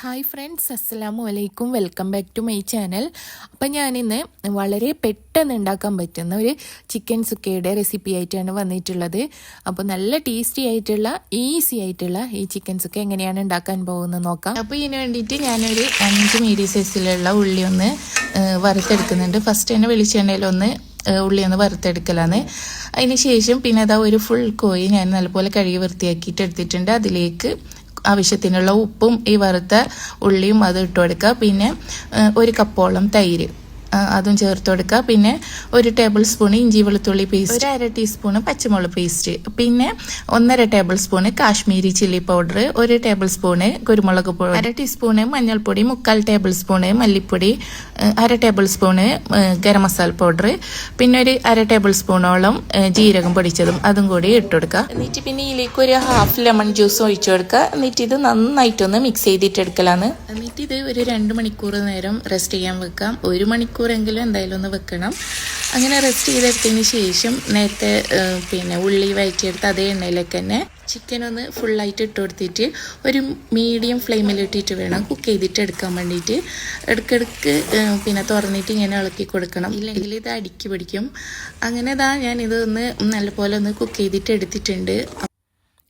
Hi friends അസ്സലാമു അലൈക്കും. Welcome back to my channel. അപ്പം ഞാനിന്ന് വളരെ പെട്ടെന്ന് ഉണ്ടാക്കാൻ പറ്റുന്ന ഒരു ചിക്കൻ സുക്കയുടെ റെസിപ്പി ആയിട്ടാണ് വന്നിട്ടുള്ളത്. അപ്പോൾ നല്ല ടേസ്റ്റി ആയിട്ടുള്ള ഈസി ആയിട്ടുള്ള ഈ ചിക്കൻ സുക്ക എങ്ങനെയാണ് ഉണ്ടാക്കാൻ പോകുന്നത് നോക്കാം. അപ്പോൾ ഇതിന് വേണ്ടിയിട്ട് ഞാനൊരു അഞ്ച് മീഡിയം സൈസിലുള്ള ഉള്ളി ഒന്ന് വറുത്തെടുക്കുന്നുണ്ട്. ഫസ്റ്റ് തന്നെ വെളിച്ചെണ്ണയിലൊന്ന് ഉള്ളി ഒന്ന് വറുത്തെടുക്കലാണ്. അതിന് ശേഷം പിന്നെ അതാ ഒരു ഫുൾ കോഴി ഞാൻ നല്ലപോലെ കഴുകി വൃത്തിയാക്കിയിട്ട് എടുത്തിട്ടുണ്ട്. അതിലേക്ക് ആവശ്യത്തിനുള്ള ഉപ്പും ഈ വറുത്ത ഉള്ളിയും അത് ഇട്ട് കൊടുക്കുക പിന്നെ ഒരു കപ്പോളം തൈര്. അതും ചേർത്ത് കൊടുക്കുക. പിന്നെ ഒരു ടേബിൾ സ്പൂൺ ഇഞ്ചി വെളുത്തുള്ളി പേസ്റ്റ് ഒരു അര ടീസ്പൂൺ പച്ചമുളക് പേസ്റ്റ് പിന്നെ ഒന്നര table spoon Kashmiri chilli powder ഒരു ടേബിൾ സ്പൂണ് കുരുമുളക് പൊടി അര ടീസ്പൂണ് മഞ്ഞൾപ്പൊടി മുക്കാൽ ടേബിൾ സ്പൂണ് മല്ലിപ്പൊടി അര table spoon garam masala powder പിന്നെ ഒരു അര ടേബിൾ സ്പൂണോളം ജീരകം പൊടിച്ചതും അതും കൂടി ഇട്ട് കൊടുക്കുക. എന്നിട്ട് പിന്നെ ഇതിലേക്ക് ഒരു ഹാഫ് ലെമൺ ജ്യൂസ് ഒഴിച്ചു കൊടുക്കുക. എന്നിട്ട് ഇത് നന്നായിട്ടൊന്ന് മിക്സ് ചെയ്തിട്ട് എടുക്കലാണ് എന്നിട്ട് ഇത് ഒരു രണ്ട് മണിക്കൂർ നേരം റെസ്റ്റ് ചെയ്യാൻ വെക്കാം ഒരു മണിക്കൂറെങ്കിലും എന്തായാലും ഒന്ന് വെക്കണം. അങ്ങനെ റെസ്റ്റ് ചെയ്തെടുത്തതിന് ശേഷം നേരത്തെ പിന്നെ ഉള്ളി വഴറ്റിയെടുത്ത് അതേ എണ്ണയിലേക്ക് തന്നെ ചിക്കൻ ഒന്ന് ഫുള്ളായിട്ട് ഇട്ട് കൊടുത്തിട്ട് ഒരു മീഡിയം ഫ്ലെയിമിൽ ഇട്ടിട്ട് വേണം കുക്ക് ചെയ്തിട്ട് എടുക്കാൻ വേണ്ടിയിട്ട്. ഇടയ്ക്കിടയ്ക്ക് പിന്നെ തുറന്നിട്ട് ഇങ്ങനെ ഇളക്കി കൊടുക്കണം. ഇല്ലെങ്കിൽ ഇത് അടുക്കി പിടിക്കും. അങ്ങനെ ഇതാ ഞാൻ ഇതൊന്ന് നല്ലപോലെ ഒന്ന് കുക്ക് ചെയ്തിട്ട് എടുത്തിട്ടുണ്ട്.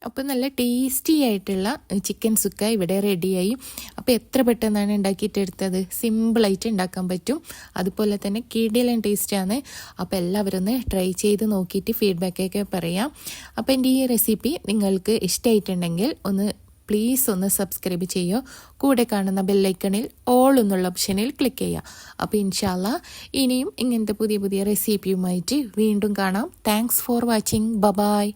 അപ്പോൾ നല്ല ടേസ്റ്റി ആയിട്ടുള്ള ചിക്കൻ സുക്ക ഇവിടെ റെഡിയായി അപ്പോൾ എത്ര പെട്ടെന്നാണ് ഉണ്ടാക്കിയിട്ടെടുത്തത്? സിമ്പിളായിട്ട് ഉണ്ടാക്കാൻ പറ്റും. അതുപോലെ തന്നെ കിടിലൻ ടേസ്റ്റാണ് അപ്പോൾ എല്ലാവരും ഒന്ന് ട്രൈ ചെയ്ത് നോക്കിയിട്ട് ഫീഡ്ബാക്കൊക്കെ പറയാം. അപ്പോൾ എന്റെ ഈ റെസിപ്പി നിങ്ങൾക്ക് ഇഷ്ടമായിട്ടുണ്ടെങ്കിൽ ഒന്ന് പ്ലീസ് ഒന്ന് സബ്സ്ക്രൈബ് ചെയ്യുക. കൂടെ കാണുന്ന ബെല്ലൈക്കണിൽ ഓൾ എന്നുള്ള ഓപ്ഷനിൽ ക്ലിക്ക് ചെയ്യുക. അപ്പോൾ ഇൻഷാല്ല ഇനിയും ഇങ്ങനത്തെ പുതിയ പുതിയ റെസിപ്പിയുമായിട്ട് വീണ്ടും കാണാം. Thanks for watching bye-bye